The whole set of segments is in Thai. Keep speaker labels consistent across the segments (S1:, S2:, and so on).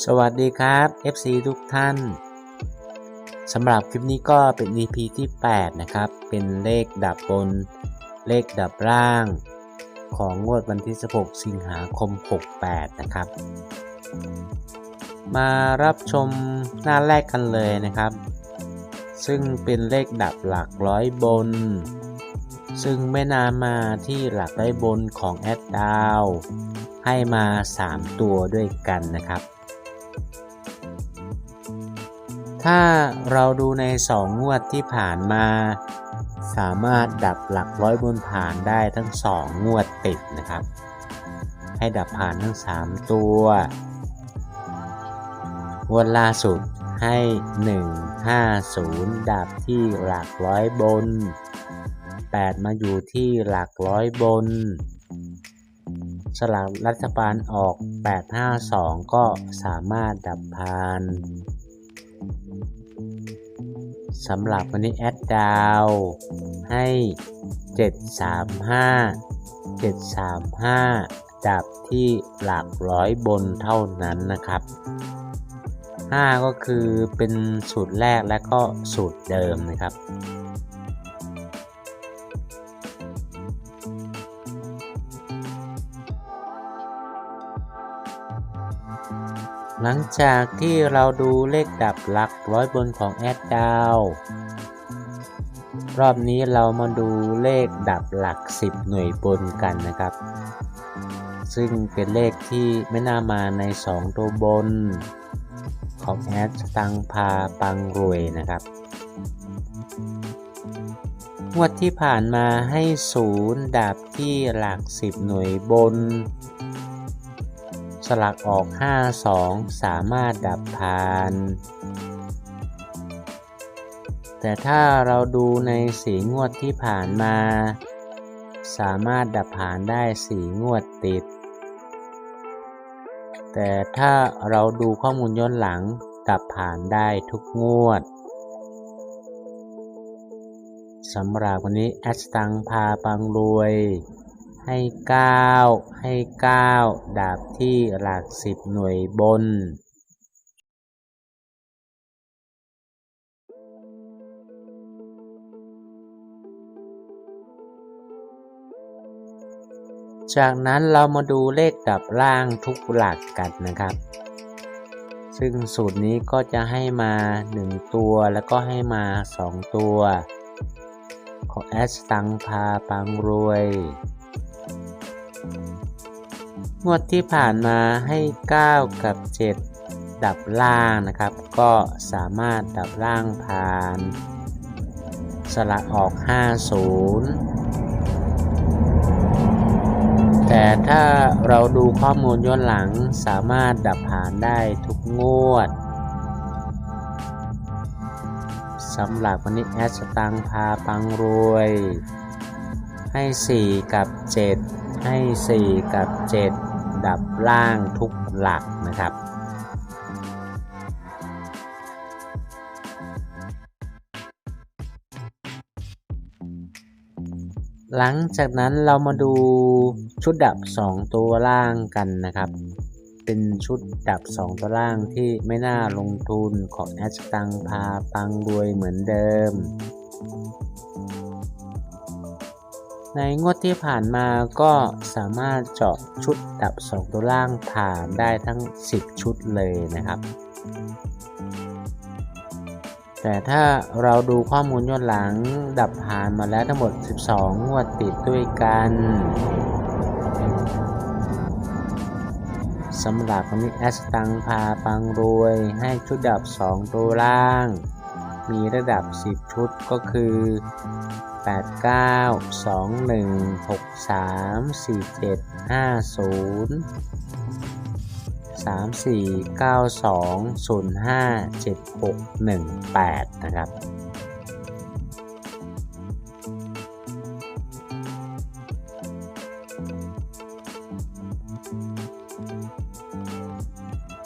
S1: สวัสดีครับ FC ทุกท่านสำหรับคลิปนี้ก็เป็น EP ที่ 8 นะครับ เป็นเลขดับบน เลขดับล่าง ของงวดวันที่ 16 สิงหาคม 68 นะครับ มารับชมหน้าแรกกันเลยนะครับ ซึ่งเป็นเลขดับหลักร้อยบน ซึ่งไม่นานมาที่หลักร้อยบนของแอดดาวให้มา 3 ตัวด้วยกันนะครับ ถ้าเราดูใน2งวดที่ผ่านมา สามารถดับหลักร้อยบนผ่านได้ทั้ง2งวดติดนะครับ ให้ดับผ่านทั้ง 3 ตัวงวดล่าสุดให้ 150 ดับที่หลักร้อยบน 8 มาอยู่ที่หลักร้อยบน สลากรัฐบาลออก 852 ก็สามารถดับผ่าน สำหรับวันนี้แอดดาวให้ 735 735 ดับที่หลักร้อยบนเท่านั้นนะครับ 5 ก็คือเป็นสูตรแรกและก็สูตรเดิมนะครับ หลังจากที่เราดูเลขดับหลักร้อยบนของแอดดาว รอบนี้เรามาดูเลขดับหลัก 10 หน่วยบนกันนะครับ ซึ่งเป็นเลขที่ไม่น่ามาใน 2 ตัวบน ของแอดตังพาปังรวยนะครับงวดที่ผ่านมาให้ศูนย์ดับที่หลัก 10 หน่วยบน สลักออก 52 สามารถดับผ่าน แต่ถ้าเราดูในสีงวดที่ผ่านมา สามารถดับผ่านได้สีงวดติด แต่ถ้าเราดูข้อมูลย้อนหลังดับผ่านได้ทุกงวดสำหรับวันนี้แอดสตังพาปังรวย ให้9ให้ 9 ดาบที่หลัก 10 หน่วยบน จากนั้นเรามาดูเลขดับล่างทุกหลักกันนะครับ ซึ่งสูตรนี้ก็จะให้มา 1 ตัวแล้วก็ให้มา 2 ตัว ของแอสตังพาปังรวย งวดที่ผ่านมาให้ 9 กับ 7 ดับล่างนะครับ ก็สามารถดับล่างผ่าน สลักออก 50 แต่ถ้าเราดูข้อมูลย้อนหลังสามารถดับผ่านได้ทุกงวดสำหรับวันนี้แอสตังพาปังรวย ให้ 4 กับ 7 ให้ 4 กับ 7 ดับล่างทุกหลักนะครับ หลังจากนั้นเรามาดูชุดดับ 2 ตัวล่างกันนะครับ เป็นชุดดับ 2 ตัวล่างที่ไม่น่าลงทุนของแอชตังพาปังรวยเหมือนเดิม ในงวดที่ผ่านมาก็สามารถเจาะชุดดับ 2 ตัวล่างผ่านได้ทั้ง 10 ชุดเลยนะครับ แต่ถ้าเราดูข้อมูลย้อนหลังดับผ่านมาแล้วทั้งหมด 12 งวดติดด้วยกันสำหรับวันนี้แอสตังพาปังรวยให้ชุดดับ 2 ตัวล่าง มีระดับ 10 ชุดก็คือ 8 9 2 1 6 3 4 7 5 0 3 4 9 2 0 5 7 6 1 8 นะครับ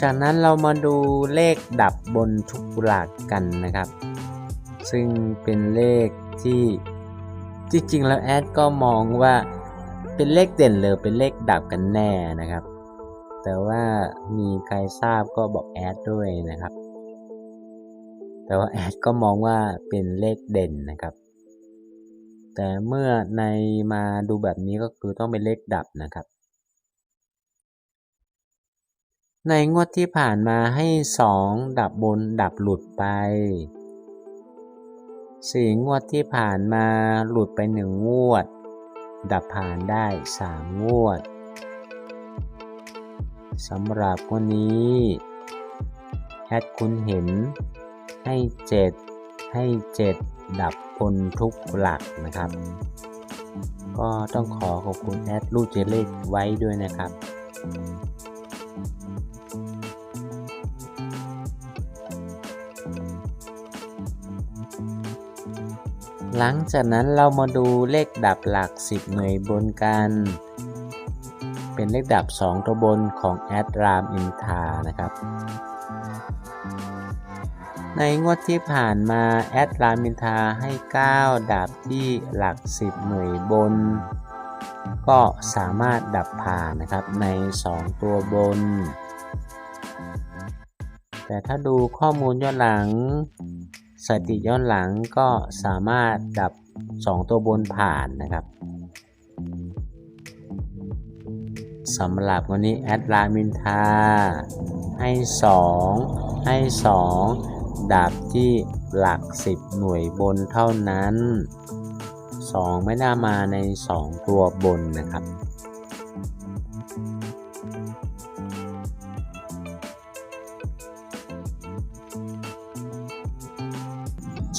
S1: จากนั้นเรามาดูเลขดับบนทุกหลักกันนะครับ ซึ่งเป็นเลขที่ จริงๆ แล้วแอดก็มองว่าเป็นเลขเด่นหรือเป็นเลขดับกันแน่นะครับ แต่ว่ามีใครทราบก็บอกแอดด้วยนะครับ แต่ว่าแอดก็มองว่าเป็นเลขเด่นนะครับ แต่เมื่อในมาดูแบบนี้ก็คือต้องเป็นเลขดับนะครับ ในงวดที่ผ่านมาให้สองดับบนดับหลุดไป สี่งวดที่ผ่านมาหลุดไปหนึ่งงวด ดับผ่านได้สามงวดสำหรับวันนี้แอดคุณเห็นให้เจ็ดให้เจ็ดดับบนทุกหลักนะครับ ก็ต้องขอขอบคุณแอดลูกเจเลขไว้ด้วยนะครับ หลังจากนั้นเรามาดูเลขดับหลัก 10 หน่วยบนกัน เป็นเลขดับ 2 ตัวบนของแอดรามอินทานะครับ ในงวดที่ผ่านมาแอดรามอินทาให้ 9 ดับที่หลัก 10 หน่วยบน ก็สามารถดับผ่านนะครับใน 2 ตัวบน แต่ถ้าดูข้อมูลย้อนหลัง สถิติย้อนหลังก็สามารถดับ 2 ตัวบนผ่านนะครับสำหรับวันนี้แอดลามินทา ให้ 2 ให้ 2 ดับที่หลัก 10 หน่วยบนเท่านั้น 2 ไม่น่ามาใน 2 ตัวบนนะครับ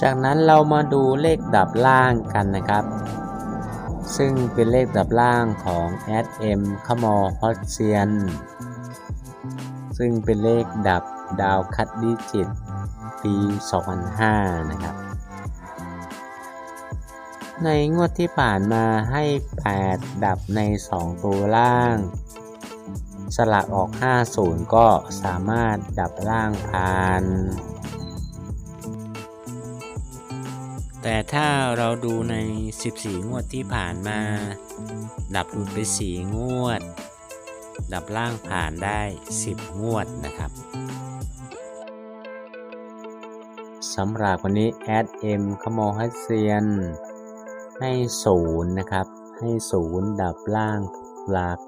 S1: จากนั้นเรามาดูเลขดับล่างกันนะครับ ซึ่งเป็นเลขดับล่างของแอดเอ็มขมอฮอตเซียน ซึ่งเป็นเลขดับดาวคัดดิจิต ปี 2005 นะครับ ในงวดที่ผ่านมาให้ 8 ดับใน 2 ตัวล่าง สลักออก 50 ก็สามารถดับล่างผ่าน แต่ถ้าเราดูใน 14 งวดที่ผ่านมา ดับหลุดไป 4 งวด ดับล่างผ่านได้ 10 งวดนะครับสำหรับวันนี้แอดเอ็มขโมฮัสเซียน ให้ศูนย์นะครับ ให้ศูนย์ดับล่างหลัก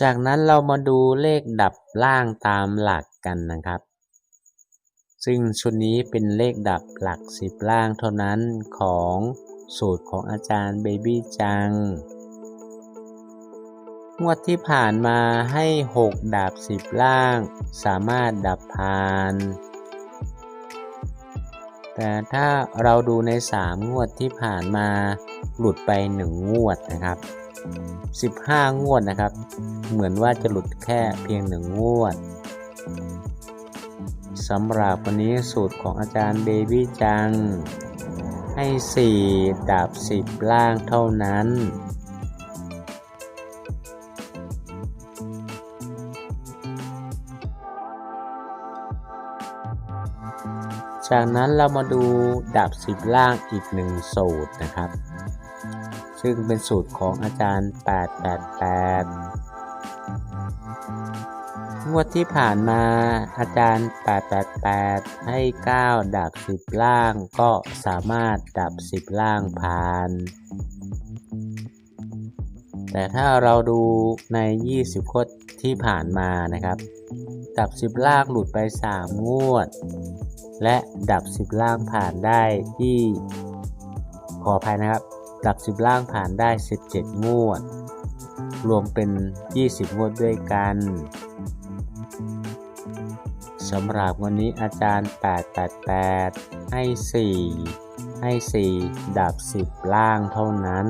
S1: จากนั้นเรามาดูเลขดับล่างตามหลักกันนะครับ ซึ่งชุดนี้เป็นเลขดับหลักสิบล่างเท่านั้นของสูตรของอาจารย์เบบี้จัง งวดที่ผ่านมาให้ 6 ดับ 10 ล่าง สามารถดับผ่าน แต่ถ้าเราดูใน 3 งวดที่ผ่านมาหลุดไป 1 งวดนะครับ 15 งวดนะครับ เหมือนว่าจะหลุดแค่เพียง1งวดสำหรับวันนี้สูตรของอาจารย์เบบี้จัง ให้ 4ดับ10 ล่างเท่านั้น จากนั้นเรามาดูดับ10 ล่างอีกหนึ่งสูตรนะครับ ซึ่งเป็นสูตรของอาจารย์ 888งวดที่ผ่านมาอาจารย์ 888 ให้ 9 ดับ 10 ล่างก็สามารถดับ 10 ล่างผ่าน แต่ถ้าเราดูใน 20คดที่ผ่านมานะครับ ดับ 10 ล่างหลุดไป 3 งวด และดับ 10 ล่างผ่านได้ที่ขออภัยนะครับ ดับ10ล่างผ่านได้ 17 งวด รวมเป็น 20 งวดด้วยกันสำหรับวันนี้อาจารย์ 888 ให้ 4 ให้ 4 ดับ 10 ล่างเท่านั้น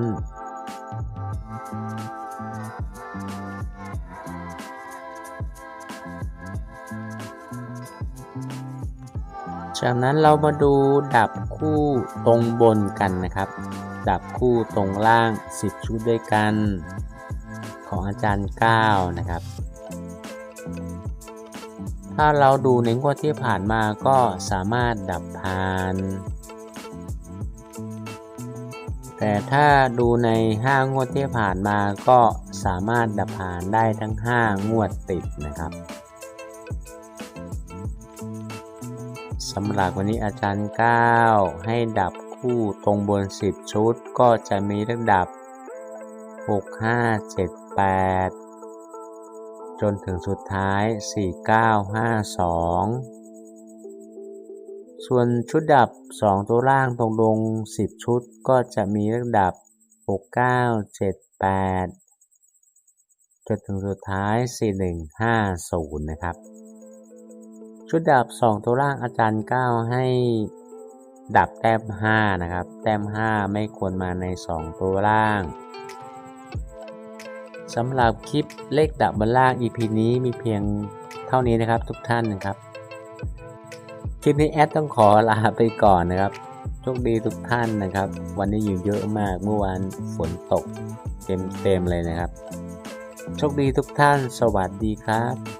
S1: จากนั้นเรามาดูดับคู่ตรงบนกันนะครับ ดับคู่ตรงล่าง 10 ชุดด้วยกัน ของอาจารย์ 9 นะครับ ถ้าเราดูในงวดที่ผ่านมาก็สามารถดับผ่าน แต่ถ้าดูใน 5 งวดที่ผ่านมาก็สามารถดับผ่านได้ทั้ง 5 งวดติดนะครับสำหรับวันนี้อาจารย์ 9 ให้ดับ คู่ตรงบน 10 ชุดก็จะมีระดับ 6 5 7 8 จนถึงสุดท้าย 4952ส่วนชุดดับ 2 ตัวล่างตรงลง 10 ชุดก็จะมีระดับ 6978 จนถึงสุดท้าย 4150 นะครับ ชุดดับ 2 ตัวล่างอาจารย์ 9 ให้ ดับแต้ม 5 นะครับ แต้ม 5 ไม่ควรมาใน 2 ตัวล่างสำหรับคลิปเลขดับบนล่าง EP นี้มีเพียงเท่านี้นะครับทุกท่านนะครับ คลิปนี้แอดต้องขอลาไปก่อนนะครับโชคดีทุกท่านนะครับ วันนี้อยู่เยอะมากเมื่อวานฝนตกเต็มเต็มเลยนะครับโชคดีทุกท่าน สวัสดีครับ